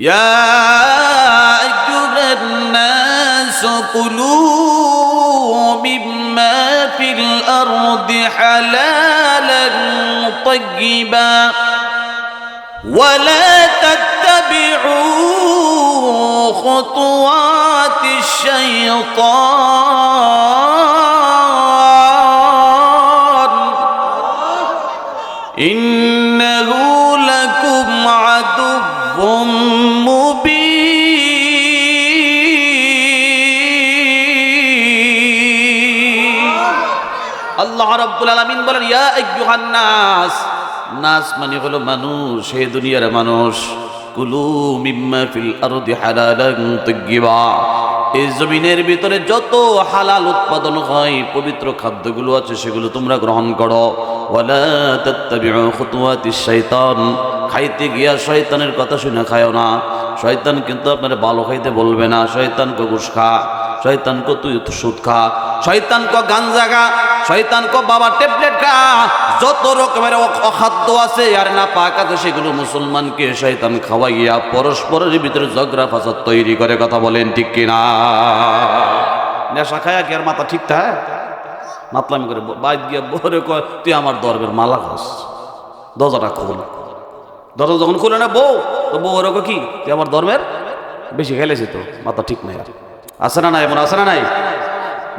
يا أيها الناس كلوا مما في الأرض حلالا طيبا ولا تتبعوا خطوات الشيطان. إنه আল্লাহ রাব্বুল আলামিন বলেন, ইয়া আইয়ুহান নাস। নাস মানে হলো মানুষ, হে দুনিয়ার মানুষ। কুলু মিম্মা ফিল আরদি হালালান তাইয়্যিবা। এই জমিনের ভিতরে যত হালাল উৎপাদন হয়, পবিত্র খাদ্যগুলো আছে, সেগুলো তোমরা গ্রহণ করো। ওয়ালা তাত্তাবিউ খুতুওয়াতিশ শাইতান। খাইতে গিয়া শয়তানের কথা শুনে খায়ও না। শয়তান কিন্তু আপনার ভালো খাইতে বলবে না। শয়তান কো ঘুষ খা শয়তান কো তুই সুদ খা, শয়তান কো গাঞ্জা খা, শয়তান কো বাবা ট্যাবলেট খা। যত রকমের অখাদ্য আছে আর না পাক আছে, সেগুলো মুসলমানকে শয়তান খাওয়াইয়া পরস্পরের ভিতরে ঝগড়া ফাসাদ তৈরি করে, কথা বলেন ঠিক কিনা? নেশা খায়া কি আর মাথা ঠিক থাকে? মাতলামি করে বাইক গিয়া বরে কয়, তুই আমার দরবের মালা ঘস দরজাটা খোল। দরজা যখন খুলে না, বউ, তো বউ ওরকম কি, তুই আমার ধর্মের বেশি খেলেছি তো, মাথা ঠিক নাই আর। আছে না নাই, এমন আছে না নাই?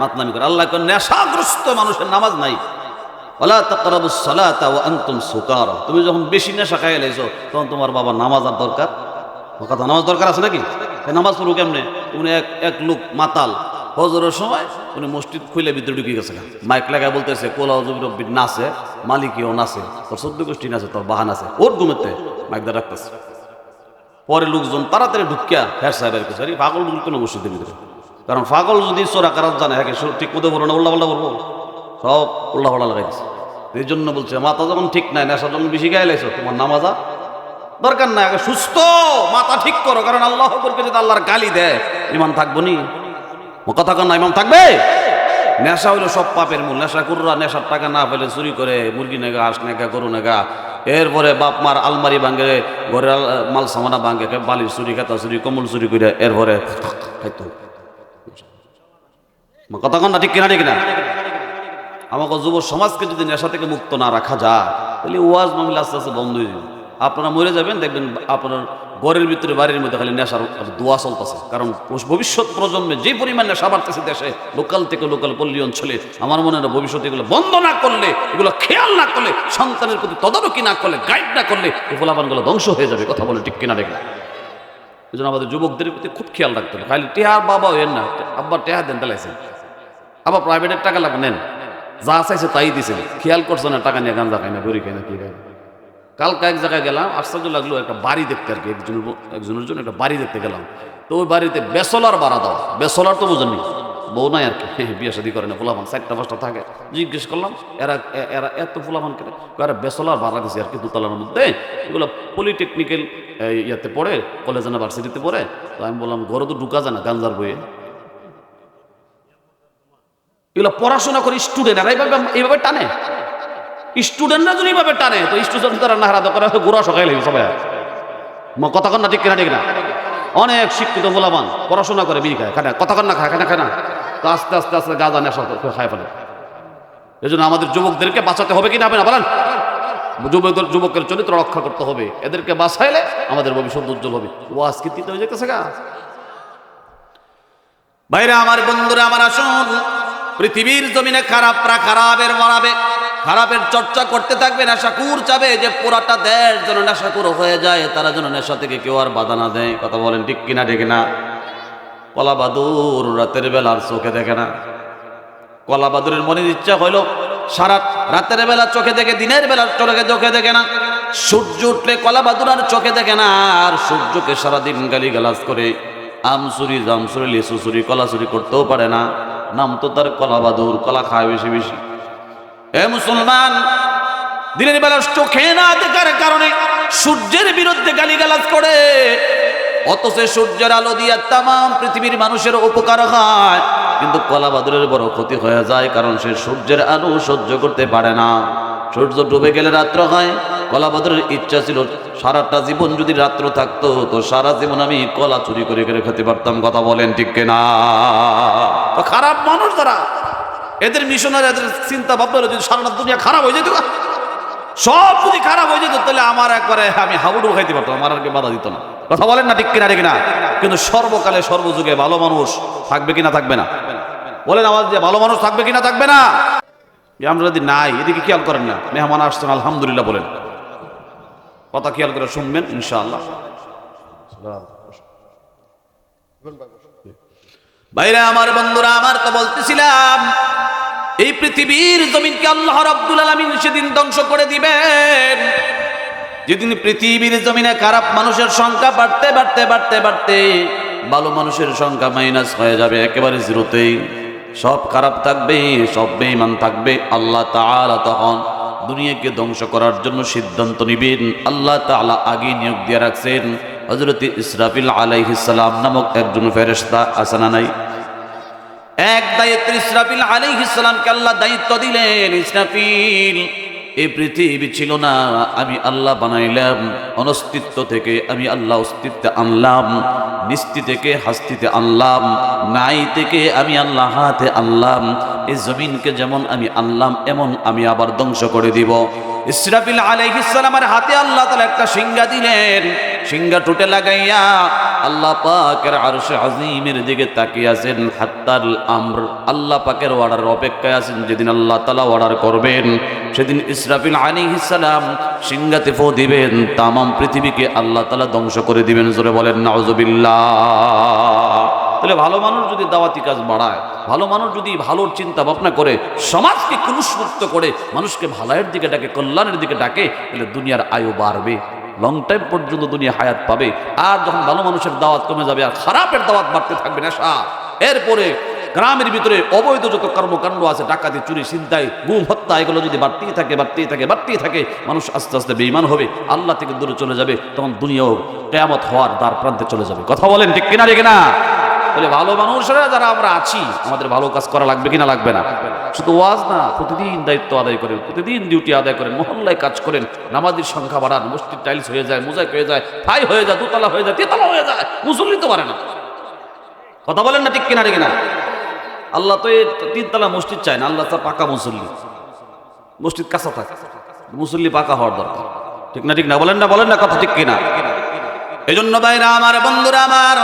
মাতলামি করে। আল্লাহ নেশাগ্রস্ত মানুষের নামাজ নাই। তুমি যখন বেশি নেশা খাই লাইছো তখন তোমার বাবা নামাজ আর দরকার? কথা, নামাজ দরকার আছে নাকি? নামাজ পড়ু কেমনে? উনি এক এক লোক মাতাল। হজরের সময় উনি মসজিদ খুলে ভিতরে ঢুকে গেছে মাইক লাগায় বলতেছে, কোলা রব্বি নাচে মালিকীও নাচে তোর সদ্য গোষ্ঠী নাচে তোর বাহান আছে। ওর ঘুমেতে মাইক দা রাখতেছে পরে লোকজন তাড়াতাড়ি ঢুকিয়া হ্যাঁ সাহেবের কাছে, আরে পাগল ঢুকতো না মসজিদের ভিতরে? কারণ পাগল যদি চোরা কারাত জানে হ্যাঁ ঠিক মতো বলব না উল্লা পাল্লা বলব। সব উল্লা পাল্লা লাগাই দিচ্ছে এই জন্য বলছে, মাথা যখন ঠিক নাই, নেশা যখন বেশি গায়ে লাইছো তোমার নামাজা দরকার নাই সুস্থ মাথা ঠিক করো, কারণ আল্লাহ করকে যদি আল্লাহর গালি দেয়। ইমান থাকব নি? কথা কন না ইমাম থাকবে? নেশা হইল সব পাপের মূল। নেশা করুরা, নেশার টাকা না পেলে চুরি করে, মুরগি নেগা, হাঁস নেগা, গরু নেগা। এরপরে বাপ মার আলমারি ভাঙ্গে ঘরের মাল সামানা ভাঙ্গে বালির চুরি, খাতা চুরি কমল চুরি করে, এরপরে খাইতো কন না, ঠিক কিনা, ঠিক না? আমাকে যুব সমাজকে যদি নেশা থেকে মুক্ত না রাখা যায়, তাহলে ওয়াজ মামলা আস্তে আস্তে বন্ধ হয়ে যাবে। আপনারা মরে যাবেন, দেখবেন আপনার ঘরের ভিতরে, বাড়ির মধ্যে খালি নেশার দোয়া চলতেছে। কারণ ভবিষ্যৎ প্রজন্মে যে পরিমাণ নেশা বাড়তেছে দেশে, লোকাল থেকে লোকাল পল্লী অঞ্চলে, আমার মনে হয় ভবিষ্যতে এগুলো বন্ধ না করলে, এগুলো খেয়াল না করলে, সন্তানের প্রতি তদারকি না করলে গাইড না করলে, এই ফলাফানগুলো ধ্বংস হয়ে যাবে। কথা বলে ঠিক কিনা দেখলে এই জন্য আমাদের যুবকদের প্রতি খুব খেয়াল রাখতে হবে। খালি টেহার বাবা হইেন না, আব্বা টেহা দেন তালাইছেন আবার প্রাইভেটের টাকা লাগবে, নেন। যা চাইছে তাই দিছে। খেয়াল করছে না, টাকা নিয়ে গাঞ্জা খাই না গড়ি খাই না, কি খাই কালকে এক জায়গায় গেলাম, আশ্চর্য লাগল, একটা বাড়ি দেখতে আর কি একজনের একজনের জন্য একটা বাড়ি দেখতে গেলাম। তো ওই বাড়িতে বেসলার বাড়া দাও বেসলার তো বুঝেননি। বউ নাই আর কি বিয়ে শাদি করে না ফুলামান চারটা, পাঁচটা থাকে। জিজ্ঞেস করলাম, এরা এরা এত ফুলামান কেন? এরা বেসলার বাড়া দিছে আর কি, দুতলার মধ্যে। এগুলো পলিটেকনিক্যাল ইয়াতে পড়ে কলেজ ইউনিভার্সিটিতে পড়ে। তো আমি বললাম, ঘরে তো ঢুকা যায় না গাঞ্জার বইয়ে। এগুলো পড়াশোনা করে স্টুডেন্ট আর এইভাবে এইভাবে টানে। স্টুডেন্টরা যদি এইভাবে টানে, তো স্টুডেন্ট তারা নাহারা হয় গোড়া সকালে লাগবে সবাই কথা না, ঠিক কেনা, ঠিক না? অনেক শিক্ষিত গোলামান পড়াশোনা করে বিড়ি খায় খায় কথা না, খায় খায় না খায় না। তো আস্তে আস্তে আস্তে গাঁজা নেশা করে খায় ফেলে। এই জন্য আমাদের যুবকদেরকে বাঁচাতে হবে কি না হবে না বলেন? যুবকদের, যুবকের চরিত্র রক্ষা করতে হবে। এদেরকে বাঁচাইলে আমাদের ভবিষ্যৎ উজ্জ্বল হবে। ও আজকে তিতে হয়ে যেতেছে গা। ভাইরা, আমার বন্ধুরা, আমার আসুন পৃথিবীর জমিনে খারাপরা খারাপের মরাবে, খারাপের চর্চা করতে থাকবে নেশাকুর চাবে যে পুরাটা দেশ যেন নেশাকুর হয়ে যায়, তারা যেন নেশা থেকে কেউ আর বাধা না দেয়। কথা বলেন ঠিক কিনা, ঠিক না? কলা বাদুর রাতের বেলা আর চোখে দেখে না। কলা বাদুরের মনের ইচ্ছা হইল, সারা রাতের বেলা চোখে দেখে, দিনের বেলা চোখে চোখে দেখে না। সূর্য উঠলে কলা বাদুর আর চোখে দেখে না, আর সূর্যকে সারাদিন গালি গালাজ করে আমসুরি জামসুরি জাম চুরি লিচু চুরি কলা চুরি করতেও পারে না। নাম তো তার কলা বাদুর, কলা খায় বেশি বেশি। এ মুসলমান, দিনের বেলা চোখে না দেখার কারণে সূর্যের বিরুদ্ধে গালিগালাজ করে। অথচ সূর্যের আলো দিয়ে তাম পৃথিবীর মানুষের উপকার হয়। কিন্তু কলা বাদুরের বড় ক্ষতি হয়ে যায়, কারণ সে সূর্যের আলো সহ্য করতে পারে না। সূর্য ডুবে গেলে রাত্র হয় কলা বদরের ইচ্ছা ছিল, সারাটা জীবন যদি রাত্র থাকতো, তো সারা জীবন আমি কলা চুরি করে করে খেতে পারতাম, কথা বলেন ঠিক না তো খারাপ মানুষ তারা এদের মিশনারি, এদের চিন্তা ভাবনা যদি সারাটা দুনিয়া খারাপ হয়ে যেত, সব যদি খারাপ হয়ে যেত, তাহলে আমার একবারে আমি হাবুডু খাইতে পারতাম, আমার আর বাধা দিত না। কথা বলেন না ঠিক কিনা, ঠিক না কিন্তু সর্বকালে সর্বযুগে ভালো মানুষ থাকবে কিনা, থাকবে না। বলেন আমার যে ভালো মানুষ থাকবে কিনা, থাকবে না? আমরা যদি নাই, এদিকে খেয়াল করেন না, মেহমান আসছেন, আলহামদুলিল্লাহ বলেন। কথা খেয়াল করে শুনবেন? ইনশাআল্লাহ। বাইরে আমার বন্ধুরা, আমার তো বলতেছিলাম, এই পৃথিবীর জমিনকে আল্লাহ রাব্বুল আলামিন সেদিন ধ্বংস করে দিবেন। যেদিন পৃথিবীর জমিনে খারাপ মানুষের সংখ্যা বাড়তে বাড়তে বাড়তে বাড়তে ভালো মানুষের সংখ্যা মাইনাস হয়ে যাবে, একেবারে জিরোতেই সব খারাপ থাকবে, সব বেঈমান থাকবে, আল্লাহ তাআলা তখন দুনিয়াকে ধ্বংস করার জন্য সিদ্ধান্ত নিবেন। আল্লাহ তালা আগে নিয়োগ দিয়ে রাখছেন। হজরত ইসরাফিল আলাইহিসাল্লাম নামক একজন ফেরেস্তা আসানা নাই? এক দায়িত্ব ইসরাফিল আলাইহিস আল্লাহ দায়িত্ব দিলেন, ইসরাফিল এই পৃথিবী ছিল না। আমি আল্লাহ বানাইলাম, অনস্তিত্ব থেকে আমি আল্লাহ অস্তিত্বে আনলাম, নিস্তি থেকে হাস্তিতে আনলাম, নাই থেকে আমি আল্লাহ হাতে আনলাম, এই জমিনকে যেমন আমি আনলাম, এমন আমি আবার ধ্বংস করে দিব। ইসরাফিল আলাইহিস সালামের হাতে আল্লাহ তালা একটা সিংহা দিলেন। সিংহা টুটে লাগাইয়া আল্লাহ পাকের আরশে আজিমের দিকে তাকিয়ে আছেন। হাত্তাল আমর, আল্লাহ পাকের অর্ডার অপেক্ষায় আছেন, যেদিন আল্লাহ তালা অর্ডার করবেন, সেদিন ইসরাফিল আলাইহিস সালাম সিংহাতে ফো দিবেন, তামাম পৃথিবীকে আল্লাহ তালা ধ্বংস করে দিবেন, জোরে বলেন, নাউজুবিল্লাহ। তাহলে ভালো মানুষ যদি দাওয়াতি কাজ বাড়ায়, ভালো মানুষ যদি ভালোর চিন্তা ভাবনা করে, সমাজকে কুলুষমুক্ত করে, মানুষকে ভালাইয়ের দিকে ডাকে, কল্যাণের দিকে ডাকে, তাহলে দুনিয়ার আয়ু বাড়বে। লং টাইম পর্যন্ত দুনিয়া হায়াত পাবে। আর যখন ভালো মানুষের দাওয়াত কমে যাবে আর খারাপের দাওয়াত বাড়তে থাকবে নেশা, এরপরে গ্রামের ভিতরে অবৈধ যত কর্মকাণ্ড আছে, ডাকাতি, চুরি চিন্তায় গুম, হত্যা, এগুলো যদি বাড়তেই থাকে বাড়তেই থাকে বাড়তেই থাকে, মানুষ আস্তে আস্তে বেইমান হবে, আল্লাহ থেকে দূরে চলে যাবে, তখন দুনিয়াও কেয়ামত হওয়ার দ্বার প্রান্তে চলে যাবে। কথা বলেন ঠিক কিনা রে কিনা? বলে ভালো মানুষরা যারা আমরা আছি, আমাদের ভালো কাজ করা লাগবে কিনা লাগবে না? শুধু ওয়াজ না, প্রতিদিন দায়িত্ব আদায় করেন, প্রতিদিন ডিউটি আদায় করেন, মহল্লায় কাজ করেন, নামাজির সংখ্যা বাড়ান, মসজিদ টাইলস হয়ে যায়, মোজাইক হয়ে যায় ঠাই হয়ে যায়, দুতলা হয়ে যায়, তেতলা হয়ে যায়, মুসল্লি তো পারে না। কথা বলেন না ঠিক কিনা রে কিনা? আল্লাহ তো তিনতলা মসজিদ চায় না, আল্লাহ তার পাকা মুসল্লি। মসজিদ কাঁচা থাকে, মুসল্লি পাকা হওয়ার দরকার। ঠিক না ঠিক না, বলেন না বলেন না কথা ঠিক কিনা? এই জন্য ভাইরা, আমার বন্ধুরা, আমার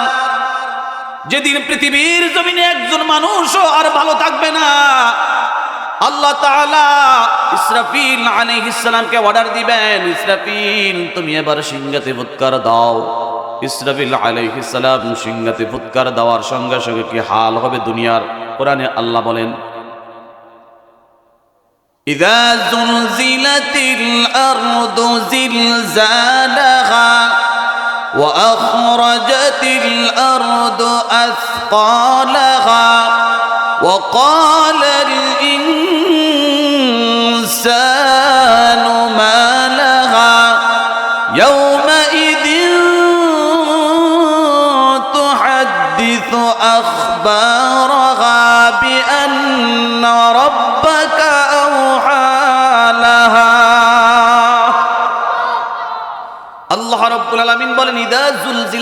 যেদিন পৃথিবীর জমিনে একজন মানুষও আর ভালো থাকবে না আল্লাহ তাআলা ইসরাফিল আলাইহিস সালামকে অর্ডার দিবেন ইসরাফিল তুমি এবার সিংহাতে ফুৎকার দাও ইসরাফিল আলাইহিস সালাম সিংহাতে ফুৎকার দেওয়ার সঙ্গে সঙ্গে কি হাল হবে দুনিয়ার কোরআনে আল্লাহ বলেন إذا زلزلت الأرض زلزالها وأخرجت الأرض أثقالها وقال الإنسان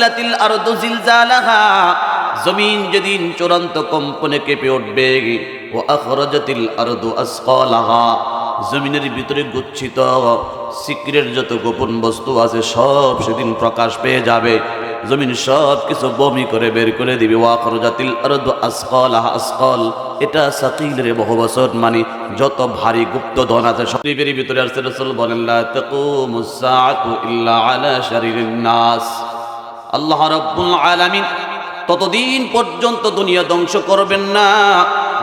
জুলজিলাতিল আরদু জিলজালাহা। জমিন যেদিন চূড়ান্ত কম্পনে কেঁপে উঠবে, ও আখরাজাতিল আরদু আসকালাহা। জমিনের ভিতরে গচ্ছিত সিক্রেট যত গোপন বস্তু আছে, সব সেদিন প্রকাশ পেয়ে যাবে। জমিন সব কিছু বমি করে বের করে দিবে ওয়া খরজাতিল আরদু আসকালাহা। আসকাল, এটা সাকিলের বহু বছর মানে যত ভারী গুপ্ত ধন আছে, সব ভিতরে আসছে, রাসূল বলেন, লা তাকুমুস সাআতু ইল্লা আলা শারিরিন নাস। আল্লাহ রাব্বুল আলামিন ততদিন পর্যন্ত দুনিয়া ধ্বংস করবেন না।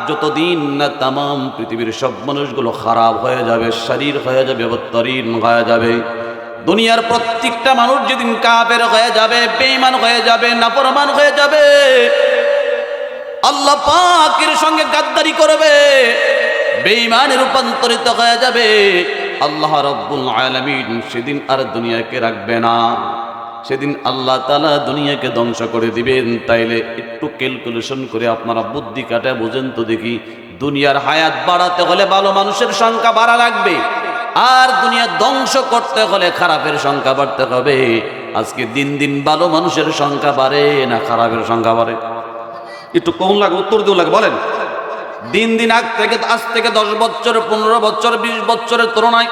যতদিন না তামাম পৃথিবীর সব মানুষগুলো খারাপ হয়ে যাবে, শরীর হয়ে যাবে অবতরিন হয়ে যাবে। দুনিয়ার প্রত্যেকটা মানুষ যেদিন কাবের হয়ে যাবে, বেঈমান হয়ে যাবে, নাফরমান হয়ে যাবে, আল্লাহ পাকের সঙ্গে গাদ্দারি করবে বেঈমানে রূপান্তরিত হয়ে যাবে। আল্লাহ রব্বুল আলামিন সেদিন আর দুনিয়াকে রাখবে না। সেদিন আল্লাহ তালা দুনিয়াকে ধ্বংস করে দিবেন। তাইলে একটু ক্যালকুলেশন করে আপনারা বুদ্ধি কাটা বোঝেন তো দেখি, দুনিয়ার হায়াত বাড়াতে হলে ভালো মানুষের সংখ্যা বাড়া লাগবে। আর দুনিয়া ধ্বংস করতে হলে খারাপের সংখ্যা বাড়তে হবে। আজকে দিন দিন ভালো মানুষের সংখ্যা বাড়ে না খারাপের সংখ্যা বাড়ে? একটু কম লাগে, উত্তর দিও লাগে, বলেন। দিন দিন আগ থেকে, আজ থেকে দশ বছর, পনেরো বছর, বিশ বছরের তুলনায়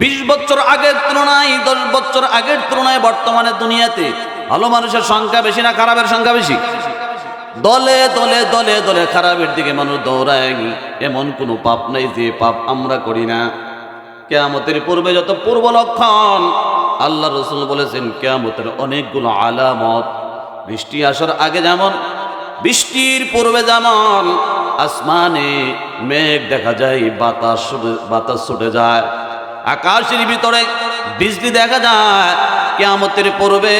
বিশ বছর আগের তুলনায়, দশ বছর আগের তুলনায় বর্তমানে দুনিয়াতে ভালো মানুষের সংখ্যা বেশি না খারাপের সংখ্যা বেশি? দলে দলে দলে দলে খারাপের দিকে মানুষ দৌড়ায় এমন কোনো পাপ নাই যে পাপ আমরা করি না। কেয়ামতের পূর্বে যত পূর্ব লক্ষণ, আল্লাহ রসুল বলেছেন, কেয়ামতের অনেকগুলো আলামত। বৃষ্টি আসার আগে যেমন, বৃষ্টির পূর্বে যেমন, আসমানে মেঘ দেখা যায়, বাতাস বাতাস ছুটে যায়। আকাশের ভিতরে বিজলি দেখা যায়, কেয়ামতের পূর্বে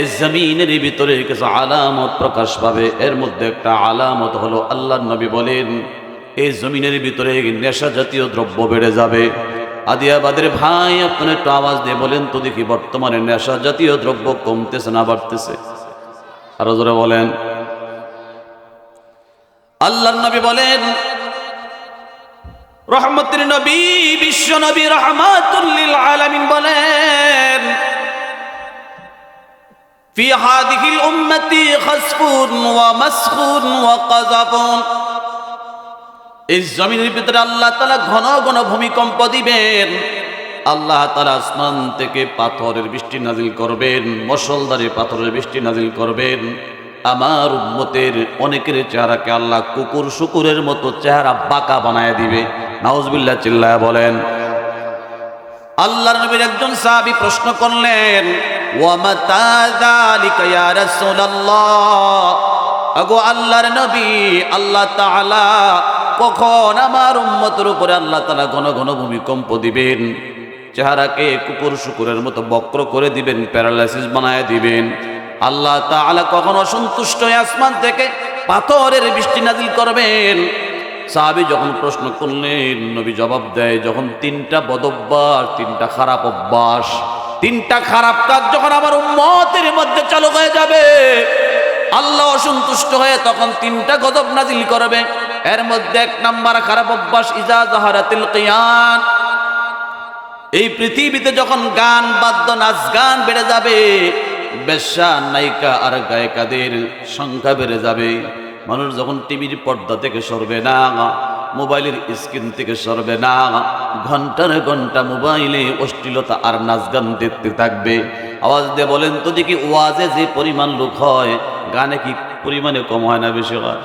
এই জমিনের ভিতরে কিছু আলামত প্রকাশ পাবে। এর মধ্যে একটা আলামত হলো আল্লাহ নবী বলেন, এই জমিনের ভিতরে নেশা জাতীয় দ্রব্য বেড়ে যাবে। আদিয়াবাদের ভাই আপনি একটু আওয়াজ দিয়ে বলেন তো দেখি বর্তমানে নেশা জাতীয় দ্রব্য কমতেছে না বাড়তেছে। আরও জোরে বলেন। আল্লাহ নবী বলেন রহমতের নবী বিশ্ব নবী রহমাতুল্লিল আলামিন বলেন في هذه الأمة خسف ومسخ وقذف এই জমিনের ভিতরে আল্লাহ তালা ঘন ঘন ভূমিকম্প দিবেন আল্লাহ তালা আসমান থেকে পাথরের বৃষ্টি নাজিল করবেন মশলদারে পাথরের বৃষ্টি নাজিল করবেন আমার উম্মতের অনেকের চেহারাকে আল্লাহ কুকুর শুকুরের মতো চেহারা বাঁকা বানায় দিবে নাউজবিল্লা চিল্লায় বলেন, আল্লাহর নবীর একজন সাহাবী প্রশ্ন করলেন আগো আল্লাহর নবী, আল্লাহ তাআলা কখন আমার উম্মতের উপরে আল্লাহ তাআলা ঘন ঘন ভূমিকম্প দিবেন, চেহারাকে কুকুর শুকুরের মতো বক্র করে দিবেন, প্যারালাইসিস বানায় দিবেন, আল্লাহ তাআলা কখন অসন্তুষ্ট আসমান থেকে পাথরের বৃষ্টি নাজিল করবেন সাহাবি যখন প্রশ্ন করলেন, নবী জবাব দেয়, যখন তিনটা বদভ্যাস, তিনটা খারাপ অভ্যাস, তিনটা খারাপ কাজ যখন আমার উম্মতের মধ্যে চালু হয়ে যাবে, আল্লাহ অসন্তুষ্ট হয়ে তখন তিনটা গদব নাজিল করবে। এর মধ্যে এক নাম্বার খারাপ অভ্যাস, ইজা জাহারাতিল কিয়ান। এই পৃথিবীতে যখন গান বাদ্য নাচ গান বেড়ে যাবে, বেশ্যা নায়িকা আর গায়িকাদের সংখ্যা বেড়ে যাবে। মানুষ যখন টিভির পর্দা থেকে সরবে না, মোবাইলের স্ক্রিন থেকে সরবে না, ঘণ্টার ঘণ্টা মোবাইলে অশ্লীলতা আর নাচ গান দেখতে থাকবে। আওয়াজ দিয়ে বলেন, তো দেখি ওয়াজে যে পরিমাণ লোক হয়, গানে কি পরিমাণে কম হয় না বেশি হয়?